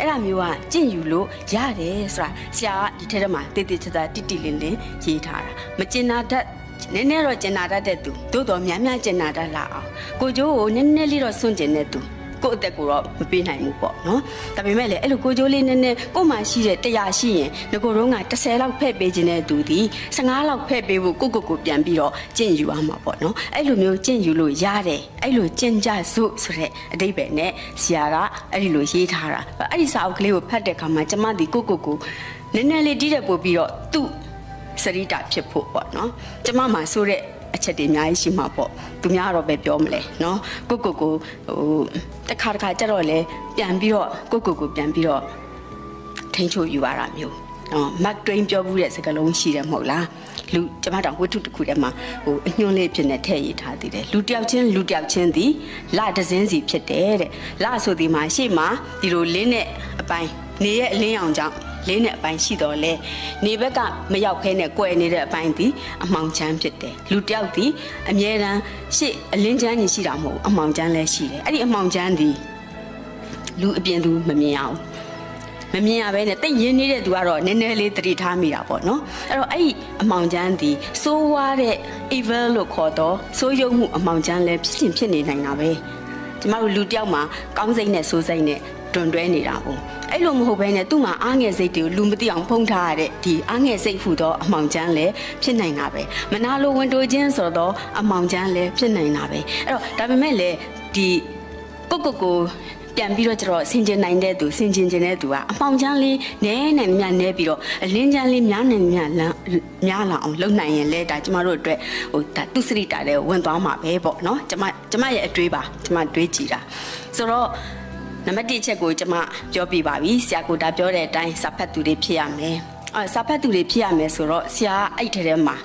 အဲ့ဒါမျိုးကကြင့်ယူလို့ရတယ်ဆိုတာဆရာကဒီထက်တည်းမှာတိတိကျကျတိတိလင်းလင်းရေးထားတာမကျင်နာတတ်နည်းနည်းတော့ကျင်နာတတ်တဲ့သူသို့တော်များများကျင်နာတတ်လာအောင်ကိုကျိုးကိုနည်းနည်းလေးတော့စွန့်ကျင်တဲ့သူ ကိုယ့်အသက်ကိုတော့မပေးနိုင်ဘူးပေါ့နော်ဒါပေမဲ့လည်းအဲ့လိုကိုကျိုးလေးနည်းနည်းကို့မှာရှိတဲ့တရားရှိရင်ငကိုတော့က30လောက်ဖဲ့ပေးခြင်းတဲ့သူဒီ15လောက်ဖဲ့ပေးဖို့ကိုကိုကိုပြန်ပြီးတော့ကျင့်ယူရမှာပေါ့နော်အဲ့လိုမျိုးကျင့်ယူလို့ရတယ်အဲ့လိုကျင့်ကြစို့ဆိုတဲ့အတိတ်ပဲနဲ့ဆရာကအဲ့ဒီလိုရေးထားတာအဲ့ဒီစာအုပ်ကလေးကိုဖတ်တဲ့အခါမှာကျမဒီကိုကိုကိုနည်းနည်းလေးတီးတဲ့ပို့ပြီးတော့သူ့စရိတာဖြစ်ဖို့ပေါ့နော်ကျမမှာဆိုတဲ့ အချက်တွေအများကြီးရှိမှာပေါ့သူများတော့ပဲပြောမလဲเนาะကိုကိုကိုဟိုတစ်ခါတစ်ခါကြတော့လေပြန်ပြီးတော့ကိုကိုကိုပြန်ပြီးတော့ထိန်းချုပ်ယူရတာမျိုးနော်မတ်တွင်းပြောမှုတဲ့စကားလုံးရှိတယ်မဟုတ်လားလူကျမတောင်ဝတ္ထုတစ်ခုထဲမှာဟိုအညွှန်းလေးဖြစ်နေထည့်ရထားသေးတယ်လူတယောက်ချင်းလူတယောက်ချင်းသည်လတစင်းစီဖြစ်တယ်တဲ့လဆိုဒီမှာရှေ့မှာဒီလိုလင်းတဲ့အပိုင်းနေရဲ့အလင်းရောင်ကြောင့် လေးနဲ့အပိုင်းရှိတော့လဲနေဘက်ကမရောက်ဖဲနဲ့ကွယ်နေတဲ့အပိုင်းဒီအမှောင်ချမ်းဖြစ်တယ်လူတယောက်ဒီအမြဲတမ်းရှေ့အလင်းချမ်းကြီးရှိတာမဟုတ်ဘူးအမှောင်ချမ်းလည်းရှိတယ်အဲ့ဒီအမှောင်ချမ်းဒီလူအပြင်သူမမြင်အောင်မမြင်ရဘဲနဲ့တိတ်ရင်းနေတဲ့သူကတော့နည်းနည်းလေးသတိထားမိတာပေါ့နော်အဲ့တော့အဲ့ဒီအမှောင်ချမ်းဒီစိုးဝါးတဲ့ evil လို့ခေါ်တော့စိုးရုံမှုအမှောင်ချမ်းလည်းဖြစ်ရှင်ဖြစ်နေနိုင်တာပဲကျမတို့လူတယောက်မှာကောင်းစိတ်နဲ့ဆိုးစိတ်နဲ့ တွန်တွဲနေတာပေါ့အဲ့လိုမဟုတ်ဘဲနဲ့သူ့မှာအားငယ်စိတ်တွေကိုလူမသိအောင်ဖုံးထားရတဲ့ဒီအားငယ်စိတ်ဟူသောအမှောင်ချမ်းလည်းဖြစ်နိုင်တာပဲမနာလိုဝင်တိုခြင်းဆိုတော့အမှောင်ချမ်းလည်းဖြစ်နိုင်တာပဲအဲ့တော့ဒါပေမဲ့လည်းဒီကိုကိုကိုပြန်ပြီးတော့ကျတော့ဆင်ကျင်နိုင်တဲ့သူဆင်ကျင်ကျင်တဲ့သူကအမှောင်ချမ်းလေးနဲနဲမြတ်နဲပြီးတော့အလင်းချမ်းလေးများနေမြတ်လန်းများလာအောင်လုပ်နိုင်ရင်လဲဒါကျမတို့အတွက်ဟိုဒါသူစရိတာတဲ့ဝင်သွားမှာပဲပေါ့နော်ကျမကျမရဲ့အတွေးပါကျမတွေးကြည့်တာဆိုတော့ နံပါတ်1ချက်ကိုကျမပြောပြပါပြီဆရာကိုဒါပြောတဲ့အတိုင်းစာဖတ်သူတွေဖြစ်ရမယ်အဲစာဖတ်သူတွေဖြစ်ရမယ်ဆိုတော့ဆရာအဲ့ထဲထဲမှာ